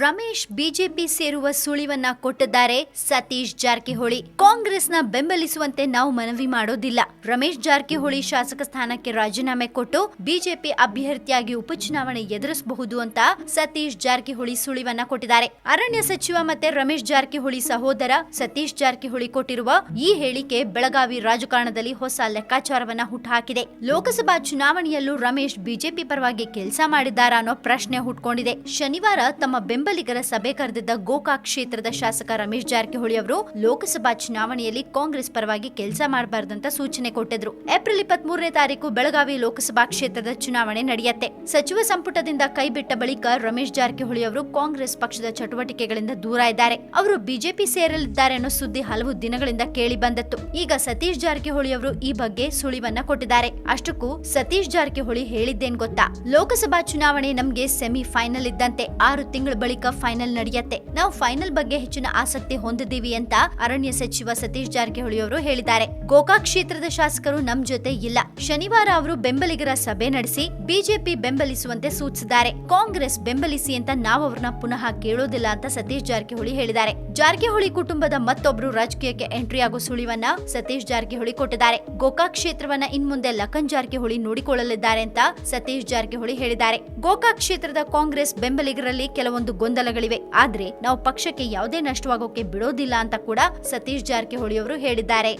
Ramesh BJP ಸೇರುವ ಸುಳಿವನ್ನ ಕೊಟ್ಟಿದ್ದಾರೆ ಸತೀಶ್ ಜಾರಕಿಹೊಳಿ. ಕಾಂಗ್ರೆಸ್ನ ಬೆಂಬಲಿಸುವಂತೆ ನಾವು ಮನವಿ ಮಾಡೋದಿಲ್ಲ. ರಮೇಶ್ ಜಾರಕಿಹೊಳಿ ಶಾಸಕ ಸ್ಥಾನಕ್ಕೆ ರಾಜೀನಾಮೆ ಕೊಟ್ಟು ಬಿಜೆಪಿ ಅಭ್ಯರ್ಥಿಯಾಗಿ ಉಪಚುನಾವಣೆ ಎದುರಿಸಬಹುದು ಅಂತ ಸತೀಶ್ ಜಾರಕಿಹೊಳಿ ಸುಳಿವನ್ನ ಕೊಟ್ಟಿದ್ದಾರೆ. ಅರಣ್ಯ ಸಚಿವ ಮತ್ತೆ ರಮೇಶ್ ಜಾರಕಿಹೊಳಿ ಸಹೋದರ ಸತೀಶ್ ಜಾರಕಿಹೊಳಿ ಕೊಟ್ಟಿರುವ ಈ ಹೇಳಿಕೆ ಬೆಳಗಾವಿ ರಾಜಕಾರಣದಲ್ಲಿ ಹೊಸ ಲೆಕ್ಕಾಚಾರವನ್ನ ಹುಟ್ಟುಹಾಕಿದೆ. ಲೋಕಸಭಾ ಚುನಾವಣೆಯಲ್ಲೂ ರಮೇಶ್ ಬಿಜೆಪಿ ಪರವಾಗಿ ಕೆಲಸ ಮಾಡಿದ್ದಾರಾ ಅನ್ನೋ ಪ್ರಶ್ನೆ ಹುಟ್ಕೊಂಡಿದೆ. ಶನಿವಾರ ತಮ್ಮ ಬೆಂಬಲಿಗರ ಸಭೆ ಕರೆದಿದ್ದ ಗೋಕಾಕ್ ಕ್ಷೇತ್ರದ ಶಾಸಕ ರಮೇಶ್ ಜಾರಕಿಹೊಳಿ ಅವರು ಲೋಕಸಭಾ ಚುನಾವಣೆಯಲ್ಲಿ ಕಾಂಗ್ರೆಸ್ ಪರವಾಗಿ ಕೆಲಸ ಮಾಡಬಾರ್ದಂತ ಸೂಚನೆ ಕೊಟ್ಟಿದ್ರು. ಏಪ್ರಿಲ್ ಇಪ್ಪತ್ತ್ ಮೂರನೇ ತಾರೀಕು ಬೆಳಗಾವಿ ಲೋಕಸಭಾ ಕ್ಷೇತ್ರದ ಚುನಾವಣೆ ನಡೆಯುತ್ತೆ. ಸಚಿವ ಸಂಪುಟದಿಂದ ಕೈಬಿಟ್ಟ ಬಳಿಕ ರಮೇಶ್ ಜಾರಕಿಹೊಳಿ ಅವರು ಕಾಂಗ್ರೆಸ್ ಪಕ್ಷದ ಚಟುವಟಿಕೆಗಳಿಂದ ದೂರ ಇದ್ದಾರೆ. ಅವರು ಬಿಜೆಪಿ ಸೇರಲಿದ್ದಾರೆ ಅನ್ನೋ ಸುದ್ದಿ ಹಲವು ದಿನಗಳಿಂದ ಕೇಳಿ ಬಂದಿತ್ತು. ಈಗ ಸತೀಶ್ ಜಾರಕಿಹೊಳಿ ಅವರು ಈ ಬಗ್ಗೆ ಸುಳಿವನ್ನ ಕೊಟ್ಟಿದ್ದಾರೆ. ಅಷ್ಟಕ್ಕೂ ಸತೀಶ್ ಜಾರಕಿಹೊಳಿ ಹೇಳಿದ್ದೇನ್ ಗೊತ್ತಾ? ಲೋಕಸಭಾ ಚುನಾವಣೆ ನಮ್ಗೆ ಸೆಮಿ ಫೈನಲ್ ಇದ್ದಂತೆ ಆರು ತಿಂಗಳ ಬಳಿಕ ಫೈನಲ್ ನಡೆಯುತ್ತೆ. ನಾವು ಫೈನಲ್ ಬಗ್ಗೆ ಹೆಚ್ಚಿನ ಆಸಕ್ತಿ ಹೊಂದಿದ್ದೀವಿ ಅಂತ ಅರಣ್ಯ ಸಚಿವ ಸತೀಶ್ ಜಾರಕಿಹೊಳಿ ಅವರು ಹೇಳಿದ್ದಾರೆ. ಗೋಕಾಕ್ ಕ್ಷೇತ್ರದ ಶಾಸಕರು ನಮ್ ಜೊತೆ ಇಲ್ಲ. ಶನಿವಾರ ಅವರು ಬೆಂಬಲಿಗರ ಸಭೆ ನಡೆಸಿ ಬಿಜೆಪಿ ಬೆಂಬಲಿಸುವಂತೆ ಸೂಚಿಸಿದ್ದಾರೆ. ಕಾಂಗ್ರೆಸ್ ಬೆಂಬಲಿಸಿ ಅಂತ ನಾವು ಅವ್ರನ್ನ ಪುನಃ ಕೇಳೋದಿಲ್ಲ ಅಂತ ಸತೀಶ್ ಜಾರಕಿಹೊಳಿ ಹೇಳಿದ್ದಾರೆ. ಜಾರಕಿಹೊಳಿ ಕುಟುಂಬದ ಮತ್ತೊಬ್ರು ರಾಜಕೀಯಕ್ಕೆ ಎಂಟ್ರಿ ಆಗೋ ಸುಳಿವನ್ನ ಸತೀಶ್ ಜಾರಕಿಹೊಳಿ ಕೊಟ್ಟಿದ್ದಾರೆ. ಗೋಕಾಕ್ ಕ್ಷೇತ್ರವನ್ನ ಇನ್ಮುಂದೆ ಲಖನ್ ಜಾರಕಿಹೊಳಿ ನೋಡಿಕೊಳ್ಳಲಿದ್ದಾರೆ ಅಂತ ಸತೀಶ್ ಜಾರಕಿಹೊಳಿ ಹೇಳಿದ್ದಾರೆ. ಗೋಕಾಕ್ ಕ್ಷೇತ್ರದ ಕಾಂಗ್ರೆಸ್ ಬೆಂಬಲಿಗರಲ್ಲಿ ಕೆಲವೊಂದು ಗೊಂದಲಗಳಿವೆ. ಆದ್ರೆ ನಾವು ಪಕ್ಷಕ್ಕೆ ಯಾವುದೇ ನಷ್ಟವಾಗೋಕೆ ಬಿಡೋದಿಲ್ಲ ಅಂತ ಕೂಡ ಸತೀಶ್ ಜಾರಕಿಹೊಳಿ ಅವರು ಹೇಳಿದ್ದಾರೆ.